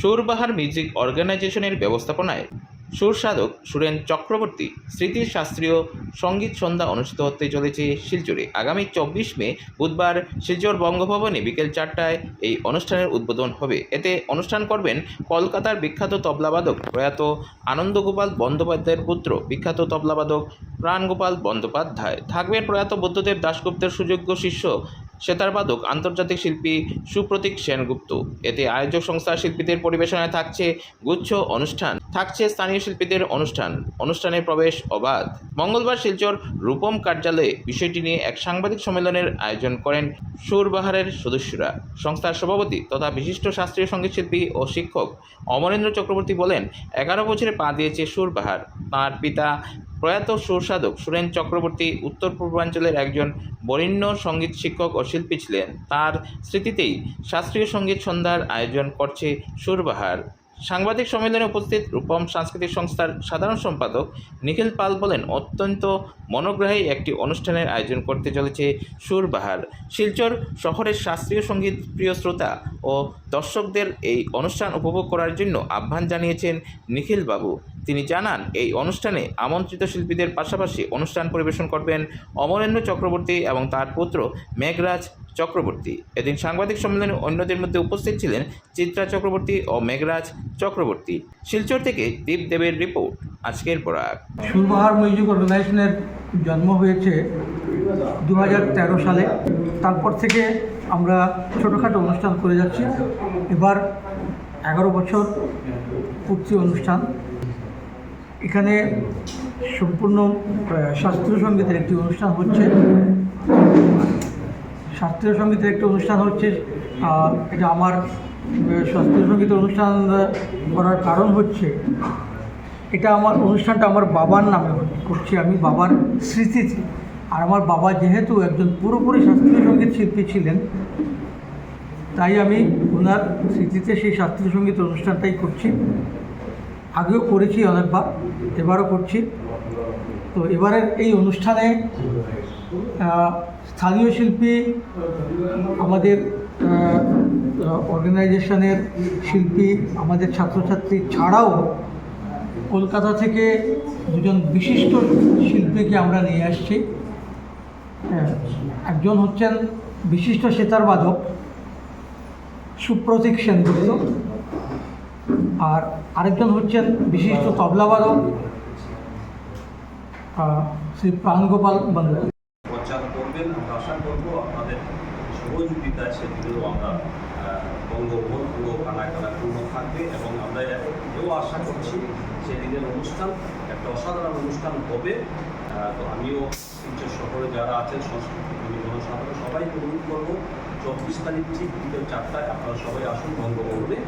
Surbahar music অর্গানাইজেশনের ব্যবস্থাপনায় সুর সাধক সুরেন চক্রবর্তী স্মৃতির শাস্ত্রীয় সংগীত সন্ধ্যা অনুষ্ঠিত হতে চলেছে শিলচরে। আগামী চব্বিশ মে বুধবার শিলচর বঙ্গভবনে বিকেল চারটায় এই অনুষ্ঠানের উদ্বোধন হবে। এতে অনুষ্ঠান করবেন কলকাতার বিখ্যাত তবলাবাদক প্রয়াত আনন্দগোপাল বন্দ্যোপাধ্যায়ের পুত্র, বিখ্যাত তবলাবাদক প্রাণগোপাল বন্দ্যোপাধ্যায়। থাকবেন প্রয়াত বুদ্ধদেব দাশগুপ্তের সুযোগ্য শিষ্য, সেতারবাদক, আন্তর্জাতিক শিল্পী সুপ্রতীক সেনগুপ্ত। এতে আয়োজক সংস্থার শিল্পীদের পরিবেশনায় থাকছে গুচ্ছ অনুষ্ঠান, থাকছে স্থানীয় শিল্পীদের অনুষ্ঠান, অনুষ্ঠানে প্রবেশ অবাধ। মঙ্গলবার শিলচর রূপম কার্যালয়ে বিষয়টি নিয়ে এক সাংবাদিক সম্মেলনের আয়োজন করেন সুরবাহারের সদস্যরা। সংস্থার সভাপতি তথা বিশিষ্ট শাস্ত্রীয় সংগীত শিল্পী ও শিক্ষক অমরেন্দ্র চক্রবর্তী বলেন, এগারো বছরে পা দিয়েছে সুরবাহার। তাঁর পিতা প্রয়াত সুরসাধক সুরেন চক্রবর্তী উত্তর পূর্বাঞ্চলের একজন বরেণ্য সংগীত শিক্ষক ও শিল্পী ছিলেন। তার স্মৃতিতেই শাস্ত্রীয় সংগীত সন্ধ্যার আয়োজন করছে সুরবাহার। সাংবাদিক সম্মেলনে উপস্থিত রূপম সাংস্কৃতিক সংস্থার সাধারণ সম্পাদক নিখিল পাল বলেন, অত্যন্ত মনোগ্রাহী একটি অনুষ্ঠানের আয়োজন করতে চলেছে সুরবাহার। শিলচর শহরের শাস্ত্রীয় সংগীত প্রিয় শ্রোতা ও দর্শকদের এই অনুষ্ঠান উপভোগ করার জন্য আহ্বান জানিয়েছেন নিখিল বাবু। তিনি জানান, এই অনুষ্ঠানে আমন্ত্রিত শিল্পীদের পাশাপাশি অনুষ্ঠান পরিবেশন করবেন অমরেন্দ্র চক্রবর্তী এবং তার পুত্র মেঘরাজ চক্রবর্তী। এদিন সাংবাদিক সম্মেলনে অন্যদের মধ্যে উপস্থিত ছিলেন চিত্রা চক্রবর্তী ও মেঘরাজ চক্রবর্তী। শিলচর থেকে দীপ দেবের রিপোর্ট, আজকের পরাগ। সুরবাহার মিউজিক অর্গানাইজেশনের জন্ম হয়েছে দু হাজার তেরো সালে। তারপর থেকে আমরা ছোটোখাটো অনুষ্ঠান করে যাচ্ছি। এবার এগারো বছর পূর্তি অনুষ্ঠান। এখানে সম্পূর্ণ শাস্ত্রীয় সঙ্গীতের একটি অনুষ্ঠান হচ্ছে। শাস্ত্রীয় সঙ্গীতের একটি অনুষ্ঠান হচ্ছে এটা আমার শাস্ত্রীয় সঙ্গীতের অনুষ্ঠান করার কারণ হচ্ছে, এটা আমার অনুষ্ঠানটা আমার বাবার নামে করছি আমি, বাবার স্মৃতিতে আর আমার বাবা যেহেতু একজন পুরোপুরি শাস্ত্রীয় সংগীত শিল্পী ছিলেন, তাই আমি ওনার স্মৃতিতে সেই শাস্ত্রীয় সংগীত অনুষ্ঠানটাই করছি। আগেও করেছি অনেকবার, এবারও করছি। তো এবারের এই অনুষ্ঠানে স্থানীয় শিল্পী, আমাদের অর্গানাইজেশনের শিল্পী, আমাদের ছাত্রছাত্রী ছাড়াও কলকাতা থেকে দুজন বিশিষ্ট শিল্পীকে আমরা নিয়ে আসছি। একজন হচ্ছেন বিশিষ্ট সেতার বাদক, সুপ্রতীক সেনগুপ্ত, আর আরেকজন হচ্ছেন বিশিষ্ট তবলাবাদক শ্রী প্রাণগোপাল বন্দ্যোপাধ্যায় প্রচার করবেন, আমরা আশা করব আপনাদের সহযোগিতা সেগুলো আমরা বঙ্গভবন পুরো কানা কানা পূর্ণ থাকবে এবং আমরা এও আশা করছি সেদিনের অনুষ্ঠান একটা অসাধারণ অনুষ্ঠান হবে। তো আমিও শিলচর শহরে যারা আছেন, সংস্কৃতি জনসাধারণ, সবাইকে অনুরোধ করব, চব্বিশ তারিখ ঠিক বিকেল চারটায় আপনারা সবাই আসুন বঙ্গভবনে।